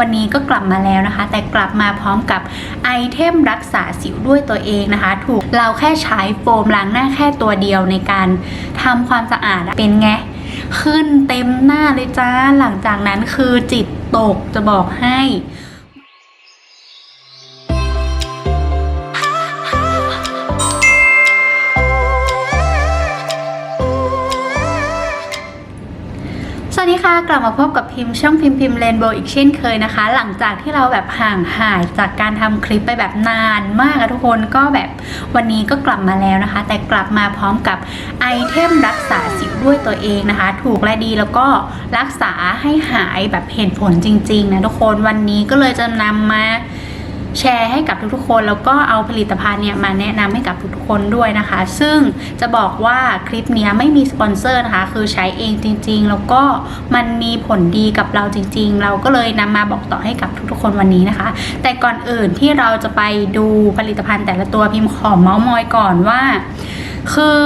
วันนี้ก็กลับมาแล้วนะคะ แต่กลับมาพร้อมกับไอเทมรักษาสิวด้วยตัวเองนะคะ ถูกเราแค่ใช้โฟมล้างหน้าแค่ตัวเดียวในการทำความสะอาดเป็นไง ขึ้นเต็มหน้าเลยจ้าหลังจากนั้นคือจิตตกจะบอกให้ กลับมาพบกับพิมพ์ช่องพิมพ์พิมพ์เรนโบว์อีกเช่นเคยนะคะ หลังจากที่เราแบบห่างหายจากการทำคลิปไปแบบนานมากอะทุกคนก็แบบวันนี้ก็กลับมาแล้วนะคะ แต่กลับมาพร้อมกับไอเทมรักษาสิวด้วยตัวเองนะคะ ถูกและดีแล้วก็รักษาให้หายแบบเห็นผลจริงๆนะทุกคนวันนี้ก็เลยจะนำมา แชร์ให้กับทุกๆ คนแล้วก็เอาผลิตภัณฑ์เนี่ยมาแนะนำให้กับทุกๆ คนด้วยนะคะ ซึ่งจะบอกว่าคลิปเนี้ยไม่มีสปอนเซอร์นะคะ คือใช้เองจริง ๆ แล้วก็มันมีผลดีกับเราจริง ๆ เราก็เลยนำมาบอกต่อให้กับทุกๆ คนวันนี้นะคะ แต่ก่อนอื่นที่เราจะไปดูผลิตภัณฑ์แต่ละตัวพิมพ์ขอเมาส์มอยก่อนว่า คือ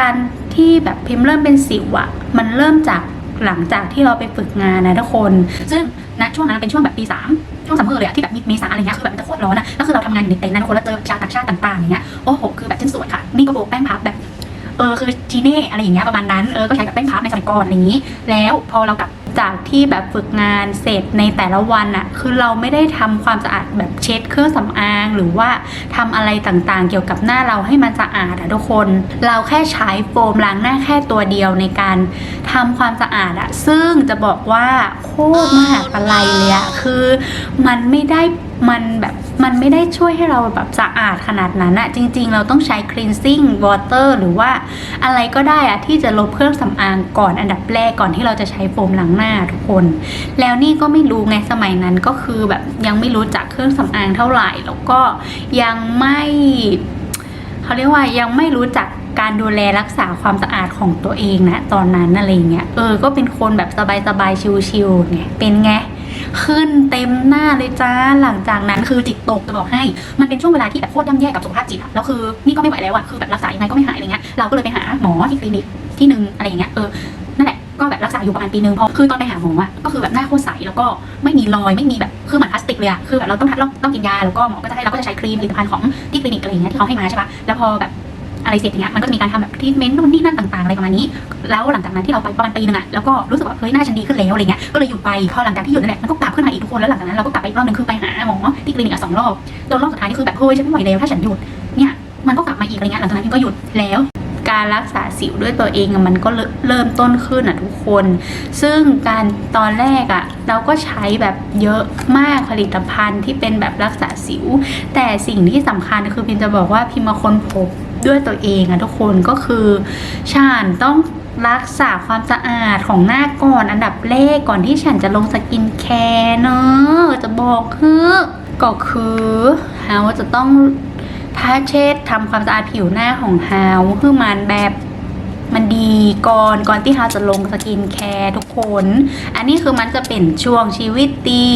การที่แบบพิมพ์เริ่มเป็นสิวอะมันเริ่มจากหลังจากที่เราไปฝึกงานนะทุกคน ซึ่งณช่วงนั้นเป็นช่วงแบบปีสาม ช่วงซัมเมอร์เลยอะที่แบบมีเมษาอะไรเงี้ยคือแบบมันจะโคตรร้อนอะแล้วคือเราทำงานอยู่ในเต็นท์นะทุกคนแล้วเจอชาวต่างชาติต่างๆอย่างเงี้ยโอ้โหคือแบบฉันสวยค่ะ นี่ก็โบกแป้งพับแบบเออคือจีเน่อะไรอย่างเงี้ยประมาณนั้นเออก็ใช้แบบแป้งพับในสมัยก่อนอะไรอย่างงี้ แล้วพอเรากลับ จากที่แบบฝึกงานเสร็จในแต่ละวันอะคือเราไม่ได้ทำความสะอาดแบบเช็ดเครื่องสำอาง หรือว่าทำอะไรต่างๆ เกี่ยวกับหน้าเราให้มันสะอาดอะทุกคน เราแค่ใช้โฟมล้างหน้าแค่ตัวเดียวในการทำความสะอาดอะซึ่งจะบอกว่าโคตรมหาอะไรเลยอะคือมันไม่ได้มันแบบมันไม่ได้ช่วยให้เราแบบสะอาดขนาดนั้นอะจริง ๆ เราต้องใช้ cleansing water หรือว่าอะไรก็ได้อะที่จะลบเครื่องสำอางก่อนอันดับแรกก่อนที่เราจะใช้โฟมล้างหน้าทุกคน แล้วนี่ก็ไม่รู้ไงสมัยนั้นก็คือแบบยังไม่รู้จักเครื่องสำอางเท่าไหร่ แล้วก็ยังไม่เขาเรียกว่ายังไม่รู้จักการดูแลรักษาความสะอาดของตัวเองนะตอนนั้นอะไรเงี้ยเออก็เป็นคนแบบสบายๆชิวๆไงเป็นไง ขึ้นเต็มหน้าเลยจ้าหลังจากนั้นคือจิตตกจะบอกให้ มันเป็นช่วงเวลาที่แบบโคตรย่ำแย่กับสุขภาพจิตอะแล้วคือนี่ก็ไม่ไหวแล้วอะคือแบบรักษายังไงก็ไม่หายอะไรเงี้ยเราก็เลยไปหาหมอที่คลินิกที่หนึ่งอะไรอย่างเงี้ยเออนั่นแหละก็แบบรักษาอยู่ประมาณปีนึงพอคือตอนไปหาหมออะก็คือแบบหน้าโคตรใสแล้วก็ไม่มีรอยไม่มีแบบคือเหมือนพลาสติกเลยอะคือแบบเราต้องต้องต้องกินยาแล้วก็หมอก็จะให้เราก็จะใช้ครีมผลิตภัณฑ์ของที่คลินิกอะไรอย่างเงี้ยที่เขาให้มาใช่ปะแล้วพอแบบ อะไรเสร็จอย่างเงี้ยมันก็จะมีการทำแบบทรีทเมนต์นู่นนี่นั่นต่างๆอะไรประมาณนี้ แล้วหลังจากนั้นที่เราไปประมาณปีนึงอะแล้วก็รู้สึกว่าเฮ้ยหน้าฉันดีขึ้นแล้วอะไรเงี้ยก็เลยหยุดไปพอหลังจากที่หยุดนั่นแหละมันก็กลับขึ้นมาอีกทุกคนแล้วหลังจากนั้นเราก็กลับไปอีกรอบนึงคือไปหาหมอที่คลินิกอะสองรอบจนรอบสุดท้ายนี่คือแบบเฮ้ยฉันไม่ไหวแล้วถ้าฉันหยุดเนี่ยมันก็กลับมาอีกอะไรเงี้ยหลังจากนั้นพิมก็หยุดแล้วการรักษาสิวด้วยตัวเองมันก็เริ่มเริ่มต้นขึ้นอะทุกคน ซึ่งการตอนแรกอะเราก็ใช้แบบเยอะมากผลิตภัณฑ์ที่เป็นแบบรักษาสิว แต่สิ่งที่สำคัญคือพิมจะบอกว่าพิมมาค้นพบ ด้วยตัวเองอะทุกคนก็คือฉันต้องรักษาความสะอาดของหน้าก่อนอันดับแรกก่อนที่ฉันจะลงสกินแคร์เนอะจะบอกคือก็คือเฮาจะต้องถ้าเช็ดทำความสะอาดผิวหน้าของเฮาคือมันแบบมันดีก่อนก่อนที่เฮาจะลงสกินแคร์ทุกคน อันนี้คือมันจะเป็นช่วงชีวิตตี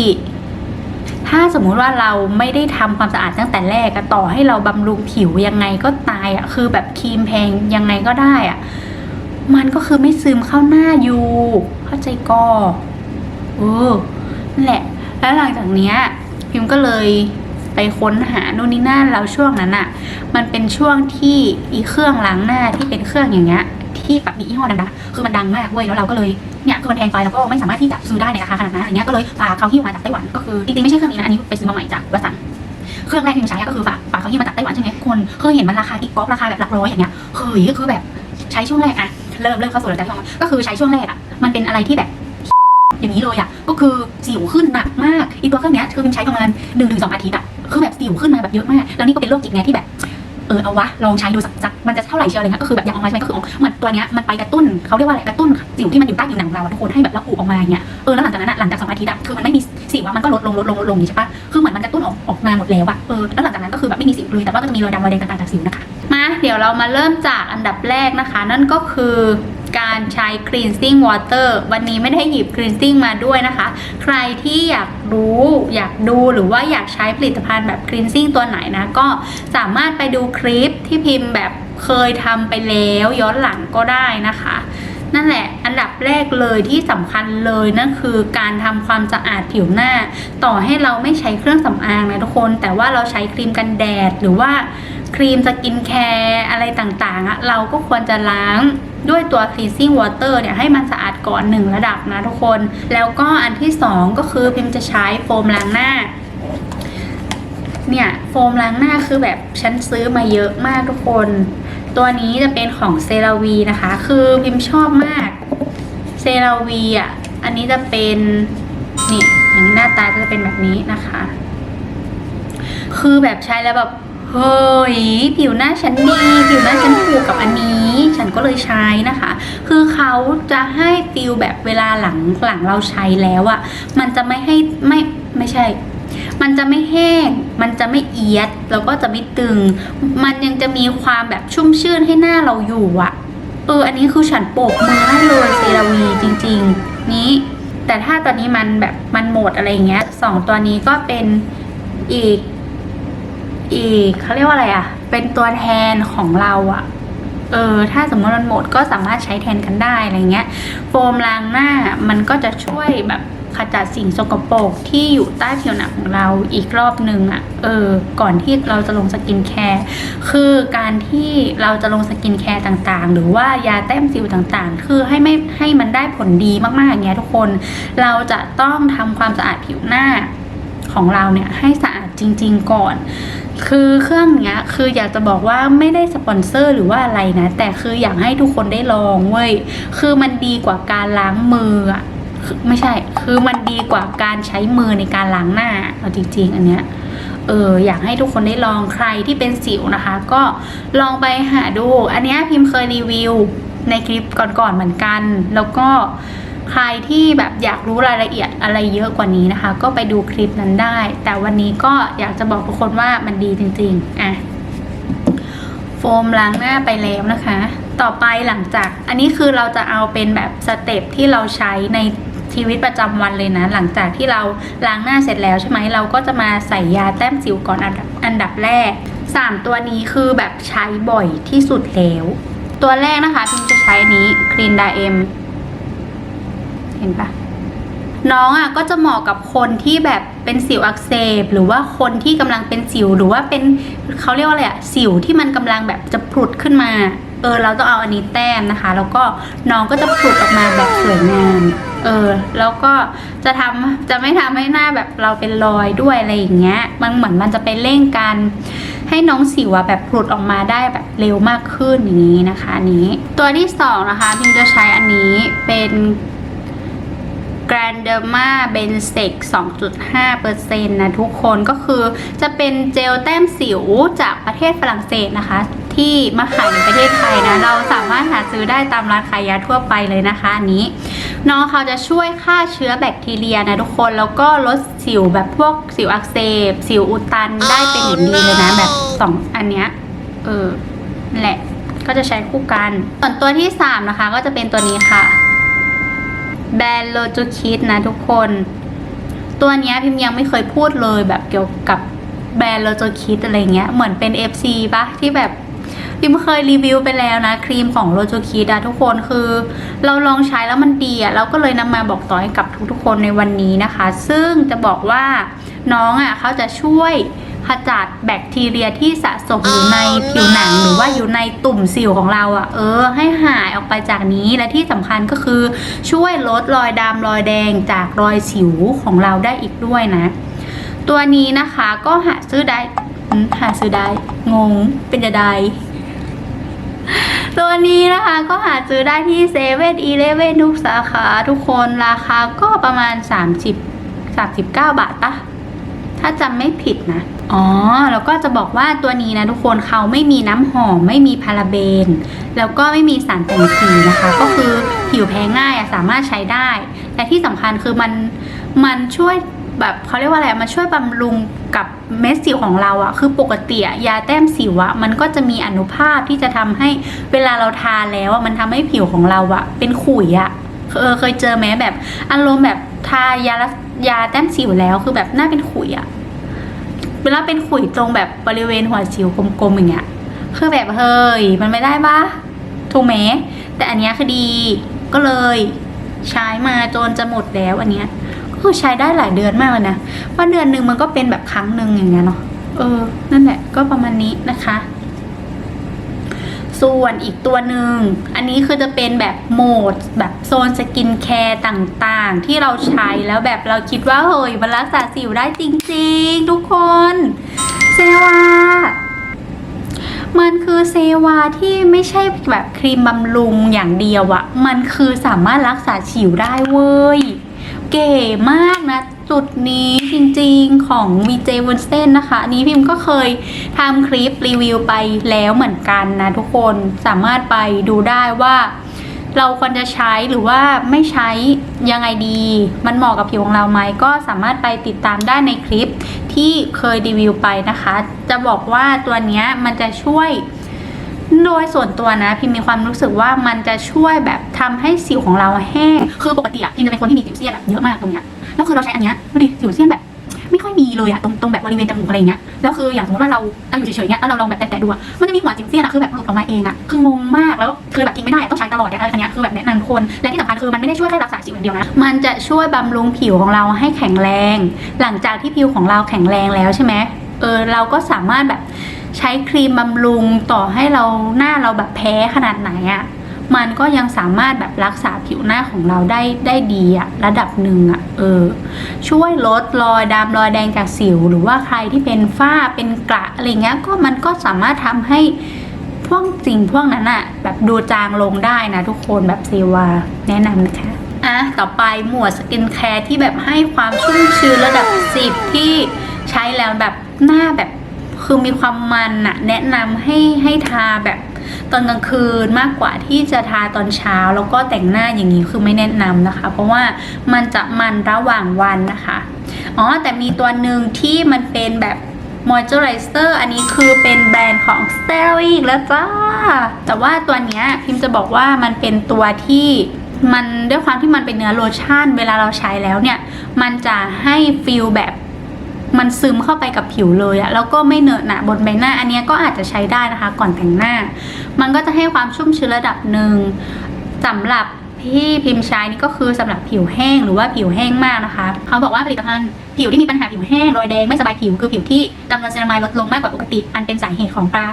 ถ้าสมมุติว่าเราไม่ได้ทำความสะอาดตั้งแต่แรกต่อให้เราบำรุงผิวยังไงก็ตายอะคือแบบครีมแพงยังไงก็ได้อะมันก็คือไม่ซึมเข้าหน้าอยู่เข้าใจก็เออนั่นแหละ แล้วหลังจากเนี้ยพิมก็เลยไปค้นหาโน่นนี่นั่นแล้วช่วงนั้นอะมันเป็นช่วงที่อีเครื่องล้างหน้าที่เป็นเครื่องอย่างเงี้ย ที่แบบมียี่ห้อดังๆคือมันดังมากเว้ยแล้วเราก็เลยเนี่ยคือมันแพงไปแล้วก็ไม่สามารถที่จะซื้อได้ในราคาขนาดนั้นอย่างเงี้ยก็เลยฝากเขาหิ้วมาจากไต้หวันก็คือจริงๆไม่ใช่เครื่องนี้นะอันนี้ไปซื้อมาใหม่จากวัสันเครื่องแรกที่พิมใช้ก็คือฝากฝากเขาหิ้วมาจากไต้หวันใช่ไหมคนเคยเห็นมันราคาติ๊กก๊อกราคาแบบหลักร้อยอย่างเงี้ยเฮ้ยคือแบบใช้ช่วงแรกอะเริ่มเริ่มเข้าสู่ระดับที่สองก็คือใช้ช่วงแรกอะมันเป็นอะไรที่แบบอย่างนี้เลยอะก็คือสิวขึ้นหนักมากอีตัวเครื่องเนี้ยคือใช้ประมาณหนึ่งถึงสองอาทิตย์อะคือแบบสิวขึ้นมาแบบเยอะมาก แล้วนี่ก็เป็นโรคจิตไงที่แบบ เออเอาวะลองใช้ดูสักสักมันจะเท่าไหร่เชียวอะไรเงี้ยก็คือแบบอยากออกมาใช่ไหมก็คือออกเหมือนตัวเนี้ยมันไปกระตุ้นเขาเรียกว่าอะไรกระตุ้นสิวที่มันอยู่ใต้ผิวหนังของเราทุกคนให้แบบระอุออกมาเงี้ยเออแล้วหลังจากนั้นอะหลังจากสองอาทิตย์อะคือมันไม่มีสิวอะมันก็ลดลงลดลงลดลงอย่างงี้ใช่ปะคือเหมือนมันกระตุ้นออกออกมาหมดแล้วอะเออแล้วหลังจากนั้นก็คือแบบไม่มีสิวเลยแต่ว่าก็จะมีรอยดำรอยแดงต่างๆจากสิวนะคะมาเดี๋ยวเรามาเริ่มจากอันดับแรกนะคะ นั่นก็คือ การใช้ cleansing water วันนี้ไม่ได้หยิบ cleansing มาด้วยนะคะ ใครที่อยากรู้อยากดูหรือว่าอยากใช้ผลิตภัณฑ์แบบ cleansing ตัวไหนนะ ก็สามารถไปดูคลิปที่พิมพ์แบบเคยทำไปแล้วย้อนหลังก็ได้นะคะนั่นแหละ อันดับแรกเลยที่สำคัญเลยนั่นคือการทำความสะอาดผิวหน้า ต่อให้เราไม่ใช้เครื่องสำอางนะทุกคน แต่ว่าเราใช้ครีมกันแดดหรือว่า ครีมสกินแคร์อะไรต่างๆอะเราก็ควรจะล้างด้วยตัว cleansing water เนี่ยให้มันสะอาดก่อนหนึ่งระดับนะทุกคน แล้วก็อันที่สองก็คือพิมจะใช้โฟมล้างหน้าเนี่ยโฟมล้างหน้าคือแบบฉันซื้อมาเยอะมากทุกคน ตัวนี้จะเป็นของเซราวีนะคะ คือพิมชอบมากเซราวีอะอันนี้จะเป็นนี่อย่างหน้าตาจะเป็นแบบนี้นะคะ คือแบบใช้แล้วแบบ เฮ้ยผิวหน้าฉันดีผิวหน้าฉันถูกกับอันนี้ ฉันก็เลยใช้นะคะ คือเขาจะให้ฟิลแบบเวลาหลังหลังเราใช้แล้วอะมันจะไม่ให้ไม่ไม่ใช่ มันจะไม่แห้ง มันจะไม่เอียด แล้วก็จะไม่ตึง มันยังจะมีความแบบชุ่มชื่นให้หน้าเราอยู่อะเอออันนี้คือฉันโปกมือให้เลยเซราวีจริง ๆ นี้ แต่ถ้าตอนนี้มันแบบมันหมดอะไรอย่างเงี้ยสองตัวนี้ก็เป็นอีก อีกเขาเรียกว่าอะไรอะเป็นตัวแทนของเราอะเออถ้าสมมติมันหมดก็สามารถใช้แทนกันได้อะไรเงี้ย โฟมล้างหน้ามันก็จะช่วยแบบขจัดสิ่งสกปรกที่อยู่ใต้ผิวหนังของเราอีกรอบหนึ่งอะเออ ก่อนที่เราจะลงสกินแคร์ คือการที่เราจะลงสกินแคร์ต่างๆ หรือว่ายาแต้มสิวต่างๆ คือให้ไม่ให้มันได้ผลดีมากๆอย่างเงี้ยทุกคน เราจะต้องทำความสะอาดผิวหน้าของเราเนี่ยให้สะอาดจริง ๆ ก่อน คือเครื่องเนี้ยคืออยากจะบอกว่าไม่ได้สปอนเซอร์หรือว่าอะไรนะ แต่คืออยากให้ทุกคนได้ลองเว้ยคือมันดีกว่าการล้างมืออะไม่ใช่ คือมันดีกว่าการใช้มือในการล้างหน้าเอาจริงๆ อันเนี้ยเอออยากให้ทุกคนได้ลองใครที่เป็นสิวนะคะ ก็ลองไปหาดู อันเนี้ยพิมพ์เคยรีวิวในคลิปก่อนๆเหมือนกัน แล้วก็ ใครที่แบบอยากรู้รายละเอียดอะไรเยอะกว่านี้นะคะ ก็ไปดูคลิปนั้นได้ แต่วันนี้ก็อยากจะบอกทุกคนว่ามันดีจริงๆ อะ โฟมล้างหน้าไปแล้วนะคะ ต่อไปหลังจาก อันนี้คือเราจะเอาเป็นแบบสเต็ปที่เราใช้ในชีวิตประจำวันเลยนะ หลังจากที่เราล้างหน้าเสร็จแล้วใช่ไหมเราก็จะมาใส่ยาแต้มสิวก่อนอันดับอันดับแรก 3 ตัวนี้คือแบบใช้บ่อยที่สุดแล้ว ตัวแรกนะคะพิมจะใช้นนี้คลีนดาเอ็ม เห็นปะน้องอะก็จะเหมาะกับคนที่แบบเป็นสิวอักเสบ หรือว่าคนที่กำลังเป็นสิวหรือว่าเป็นเขาเรียกว่าอะไรอะสิวที่มันกำลังแบบจะผุดขึ้นมาเออเราต้องเอาอันนี้แต้มนะคะ แล้วก็น้องก็จะผุดออกมาแบบสวยงามเออแล้วก็จะทำจะไม่ทำให้หน้าแบบเราเป็นรอยด้วยอะไรอย่างเงี้ย มันเหมือนมันจะไปเร่งกันให้น้องสิวอะแบบผุดออกมาได้แบบเร็วมากขึ้นอย่างนี้นะคะนี้ ตัวที่สองนะคะพิมจะใช้อันนี้เป็น g r a n d e r m a b e n s e c 2.5%นะทุกคนก็คือจะเป็นเจลแต้มสิวจากประเทศฝรั่งเศสนะคะ ที่มาขายในประเทศไทยนะ เราสามารถหาซื้อได้ตามร้านขายยาทั่วไปเลยนะคะอันนี้น้องเขาจะช่วยฆ่าเชื้อแบคทีเรียนะทุกคนแล้วก็ลดสิวแบบพวกสิวอักเสบ สิวอุดตันได้เป็นอย่างดีเลยนะแบบสองอันเนี้ยเออนั่นแหละก็จะใช้คู่กัน ส่วนตัวที่ 3 นะคะ ก็จะเป็นตัวนี้ค่ะ แบรนด์โลจูคิดนะทุกคน ตัวนี้พิมยังไม่เคยพูดเลยแบบเกี่ยวกับแบรนด์โลจูคิดอะไรเงี้ย เหมือนเป็น FC ปะที่แบบพิมเคยรีวิวไปแล้วนะ ครีมของโลจูคิดอะทุกคนคือ เราลองใช้แล้วมันดีอะเราก็เลยนำมาบอกต่อให้กับทุกๆคนในวันนี้นะคะ ซึ่งจะบอกว่าน้องอะเขาจะช่วย ขจัดแบคทีเรียที่สะสมอยู่ในผิวหนังหรือว่าอยู่ในตุ่มสิวของเราอะเออ ให้หายออกไปจากนี้และที่สำคัญก็คือช่วยลดรอยดำรอยแดงจากรอยสิวของเราได้อีกด้วยนะ ตัวนี้นะคะก็หาซื้อได้หาซื้อได้ งง เป็นจะได้ตัวนี้นะคะก็หาซื้อได้ที่เซเว่นอีเลเว่นทุกสาขาทุกคนราคาก็ประมาณ 30 39 บาทปะ ถ้าจำไม่ผิดนะ อ๋อ แล้วก็จะบอกว่าตัวนี้นะทุกคนเขาไม่มีน้ำหอม ไม่มีพาราเบน แล้วก็ไม่มีสารแต่งสีนะคะ ก็คือผิวแพ้ง่ายสามารถใช้ได้ และที่สำคัญคือมันมันช่วยแบบเขาเรียกว่าอะไร มันช่วยบำรุงกับเม็ดสิวของเราอะคือปกติยาแต้มสิวอะมันก็จะมีอนุภาพที่จะทำให้เวลาเราทานแล้วอะมันทำให้ผิวของเราอะเป็นขุยอะเออเคยเจอไหมแบบอารมณ์แบบทายา ยาแต้มสิวแล้วคือแบบหน้าเป็นขุยอะเวลาเป็นขุยตรงแบบบริเวณหัวสิวกลมๆอย่างเงี้ยคือแบบเฮ้ยมันไม่ได้ปะถูกไหมแต่อันเนี้ยคือดีก็เลยใช้มาจนจะหมดแล้วอันเนี้ยก็คือใช้ได้หลายเดือนมากเลยนะว่าเดือนหนึ่งมันก็เป็นแบบครั้งหนึ่งอย่างเงี้ยเนาะเออนั่นแหละก็ประมาณนี้นะคะ ส่วนอีกตัวหนึ่ง อันนี้คือจะเป็นแบบโหมด แบบโซนสกินแคร์ต่างๆ ที่เราใช้แล้วแบบเราคิดว่าเฮ้ยมันรักษาสิวได้จริงๆ ทุกคนเซวามันคือเซวาที่ไม่ใช่แบบครีมบำรุงอย่างเดียวอะมันคือสามารถรักษาสิวได้เว้ย เก๋มากนะ จุดนี้จริงๆของ VJ w o n s t e n นะคะ อันนี้พิมพ์ก็เคยทำคลิปรีวิวไปแล้วเหมือนกันนะทุกคนสามารถไปดูได้ว่าเราควรจะใช้หรือว่าไม่ใช้ยังไงดี มันเหมาะกับผิวของเราไหมก็สามารถไปติดตามได้ในคลิปที่เคยรีวิวไปนะคะ จะบอกว่าตัวนี้มันจะช่วย โดยส่วนตัวนะพิมมีความรู้สึกว่ามันจะช่วยแบบทำให้สิวของเราแห้ง คือปกติอะพิมจะเป็นคนที่มีสิวเซียนแบบเยอะมากตรงเนี้ย แล้วคือเราใช้อันเนี้ยดูดิสิวเซียนแบบ ไม่ค่อยมีเลยอะตรงตรงแบบบริเวณจมูกอะไรเงี้ยแล้วคืออย่างสมมติว่าเราเราอยู่เฉยๆเนี้ยแล้วเราลองแบบแตะๆดูมันจะมีหัวสิวเซียนอะคือแบบหลุดออกมาเองอะคืองงมากแล้วคือแบบกินไม่ได้ต้องใช้ตลอดอะอันเนี้ยคือแบบแนะนำทุกคนและที่สำคัญคือมันไม่ได้ช่วยแค่รักษาสิวอย่างเดียวนะมันจะช่วยบำรุงผิวของเราให้แข็งแรง หลังจากที่ผิวของเราแข็งแรงแล้วใช่ไหมเออเราก็สามารถแบบใช้ครีมบำรุงต่อให้เราหน้าเราแบบแพ้ขนาดไหนอะ มันก็ยังสามารถแบบรักษาผิวหน้าของเราได้ได้ดีอะระดับหนึ่งอะเออ ช่วยลดรอยดำรอยแดงจากสิว หรือว่าใครที่เป็นฝ้าเป็นกระอะไรเงี้ยก็มันก็สามารถทำให้พวกสิ่งพวกนั้นอะแบบดูจางลงได้นะทุกคนแบบเซวาแนะนำนะคะอะต่อไปหมวดสกินแคร์ที่แบบให้ความชุ่มชื้นระดับ 10 ที่ใช้แล้วแบบหน้าแบบคือมีความมันอะแนะนำให้ให้ทาแบบ ตอนกลางคืนมากกว่าที่จะทาตอนเช้า แล้วก็แต่งหน้าอย่างนี้คือไม่แนะนำนะคะ เพราะว่ามันจะมันระหว่างวันนะคะอ๋อแต่มีตัวหนึ่งที่มันเป็นแบบมอยเจอร์ไรเซอร์อันนี้คือเป็นแบรนด์ของ s t e l อีกแล้วจ้า แต่ว่าตัวเนี้ยพิมจะบอกว่ามันเป็นตัวที่มันด้วยความที่มันเป็นเนื้อโลชั่น เวลาเราใช้แล้วเนี่ย มันจะให้ฟิลแบบ มันซึมเข้าไปกับผิวเลยอะแล้วก็ไม่เหนอะหนะบนใบหน้า อันนี้ก็อาจจะใช้ได้นะคะ ก่อนแต่งหน้า มันก็จะให้ความชุ่มชื้นระดับหนึ่งสำหรับที่พิมพ์ใช้นี่ก็คือสำหรับผิวแห้งหรือว่าผิวแห้งมากนะคะ เขาบอกว่าผลิตภัณฑ์ผิวที่มีปัญหาผิวแห้งรอยแดงไม่สบายผิวคือผิวที่จำนวนเซรามายลดลงมากกว่าปกติ อันเป็นสาเหตุของปลา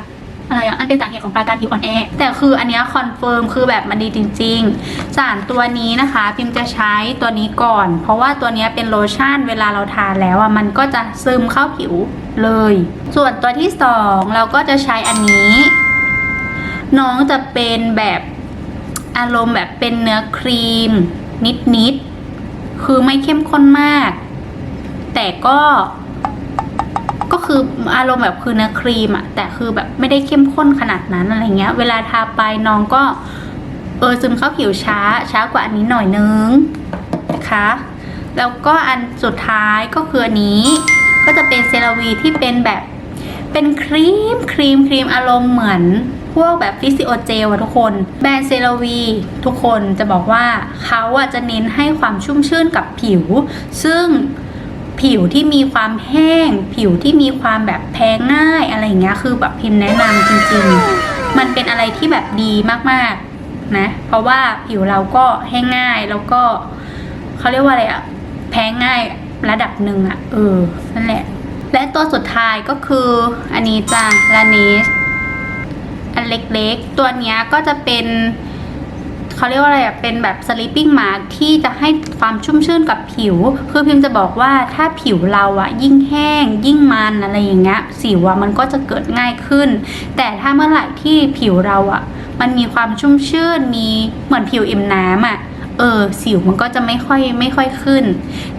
อะไรอะอันเป็นสาเหตุของปลาการผิวอ่อนแอแต่คืออันเนี้ยคอนเฟิร์มคือแบบมันดีจริง ๆ สารตัวนี้นะคะพิมจะใช้ตัวนี้ก่อน เพราะว่าตัวนี้เป็นโลชั่นเวลาเราทานแล้วอะมันก็จะซึมเข้าผิวเลย ส่วนตัวที่สองเราก็จะใช้อันนี้ น้องจะเป็นแบบอารมณ์แบบเป็นเนื้อครีม นิดๆคือไม่เข้มข้นมาก แต่ก็ คืออารมณ์แบบคือเนื้อครีมอะแต่คือแบบไม่ได้เข้มข้นขนาดนั้นอะไรเงี้ย เวลาทาไปน้องก็เออซึมเข้าผิวช้าช้ากว่าอันนี้หน่อยนึงนะคะแล้วก็อันสุดท้ายก็คืออันนี้ก็จะเป็นเซราวีที่เป็นแบบเป็นครีมครีมครีมอารมณ์เหมือนพวกแบบฟิสิโอเจลอะทุกคน แบรนด์เซราวีทุกคนจะบอกว่าเขาอะจะเน้นให้ความชุ่มชื่นกับผิว ซึ่ง ผิวที่มีความแห้ง ผิวที่มีความแบบแพ้ง่ายอะไรอย่างเงี้ยคือแบบพิมพ์แนะนำจริงๆ มันเป็นอะไรที่แบบดีมากๆนะเพราะว่าผิวเราก็แห้งง่ายแล้วก็เขาเรียกว่าอะไรอะแพ้ง่ายระดับหนึ่งอะเออนั่นแหละ และตัวสุดท้ายก็คืออันนี้จ้ะลาเนสอันเล็กๆ ตัวเนี้ยก็จะเป็น เขาเรียกว่าอะไรอะเป็นแบบ sleeping mask ที่จะให้ความชุ่มชื่นกับผิว คือพิมจะบอกว่าถ้าผิวเราอะยิ่งแห้ง ยิ่งมันอะไรอย่างเงี้ยสิวอะมันก็จะเกิดง่ายขึ้น แต่ถ้าเมื่อไหร่ที่ผิวเราอะมันมีความชุ่มชื่นมีเหมือนผิวอิ่มน้ำอะเออสิวมันก็จะไม่ค่อยไม่ค่อยขึ้น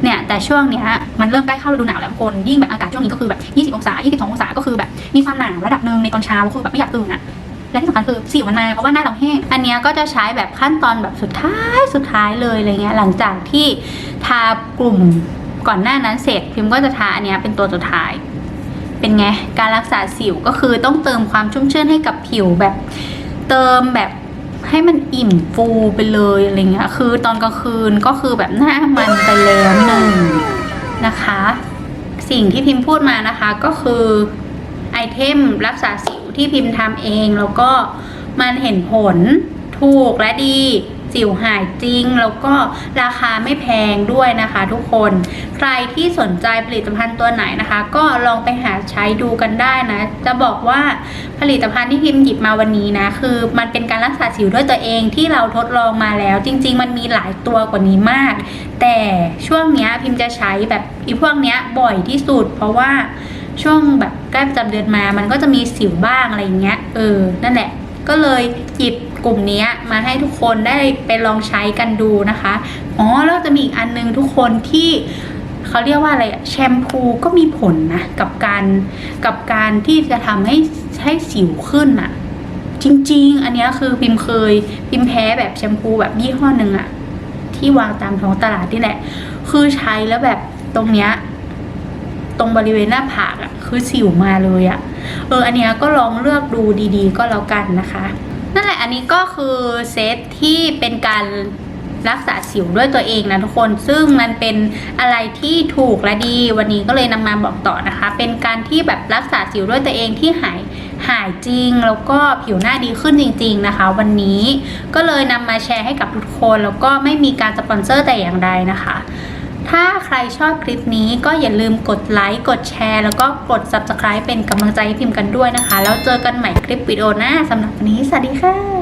เนี่ยแต่ช่วงเนี้ยมันเริ่มใกล้เข้าฤดูหนาวแล้วทุกคนยิ่งแบบอากาศช่วงนี้ก็คือแบบ 20 องศา 22 องศาก็คือแบบมีความหนาวระดับหนึ่งในตอนเช้าก็คือแบบไม่อยากตื่นอะ และที่สำคัญคือสิวมันมาเพราะว่าหน้าเราแห้ง อันนี้ก็จะใช้แบบขั้นตอนแบบสุดท้ายสุดท้ายเลยอะไรเงี้ยหลังจากที่ทากลุ่มก่อนหน้านั้นเสร็จพิมก็จะทาอันนี้เป็นตัวสุดท้าย เป็นไงการรักษาสิวก็คือต้องเติมความชุ่มชื่นให้กับผิวแบบ เติมแบบให้มันอิ่มฟูไปเลยอะไรเงี้ยคือตอนกลางคืนก็คือแบบหน้ามันไปแล้วหนึ่งนะคะ สิ่งที่พิมพ์พูดมานะคะก็คือไอเทมรักษาสิว ที่พิมพ์ทำเอง แล้วก็มันเห็นผลถูกและดีสิวหายจริง แล้วก็ราคาไม่แพงด้วยนะคะทุกคน ใครที่สนใจผลิตภัณฑ์ตัวไหนนะคะ ก็ลองไปหาใช้ดูกันได้นะ จะบอกว่าผลิตภัณฑ์ที่พิมพ์หยิบมาวันนี้นะ คือมันเป็นการรักษาสิวด้วยตัวเองที่เราทดลองมาแล้ว จริง ๆ มันมีหลายตัวกว่านี้มาก แต่ช่วงเนี้ยพิมพ์จะใช้แบบอีพวกเนี้ยบ่อยที่สุด เพราะว่า ช่วงแบบใกล้ประจำเดือนมา มันก็จะมีสิวบ้างอะไรอย่างเงี้ย เออ นั่นแหละ ก็เลยหยิบกลุ่มนี้มาให้ทุกคนได้ไปลองใช้กันดูนะคะ อ๋อ แล้วจะมีอีกอันนึงทุกคนที่เขาเรียกว่าอะไรแชมพูก็มีผลนะกับการกับการที่จะทำให้ให้สิวขึ้นอะจริง ๆ อันนี้คือพิมพ์เคยพิมพ์แพ้แบบแชมพูแบบยี่ห้อหนึ่งอะที่วางตามท้องตลาดนี่แหละ คือใช้แล้วแบบตรงเนี้ย ตรงบริเวณหน้าผากอะคือสิวมาเลยอะเอออันเนี้ยก็ลองเลือกดูดีๆ ก็แล้วกันนะคะ นั่นแหละอันนี้ก็คือเซตที่เป็นการรักษาสิวด้วยตัวเองนะทุกคน ซึ่งมันเป็นอะไรที่ถูกและดี วันนี้ก็เลยนำมาบอกต่อนะคะ เป็นการที่แบบรักษาสิวด้วยตัวเองที่หายหายจริง แล้วก็ผิวหน้าดีขึ้นจริง ๆนะคะ วันนี้ก็เลยนำมาแชร์ให้กับทุกคน แล้วก็ไม่มีการสปอนเซอร์แต่อย่างใดนะคะ ถ้าใครชอบคลิปนี้ก็อย่าลืมกดไลค์กดแชร์แล้วก็กด subscribe เป็นกำลังใจให้พิมพ์กันด้วยนะคะ แล้วเจอกันใหม่คลิปวิดีโอหน้าสำหรับวันนี้สวัสดีค่ะ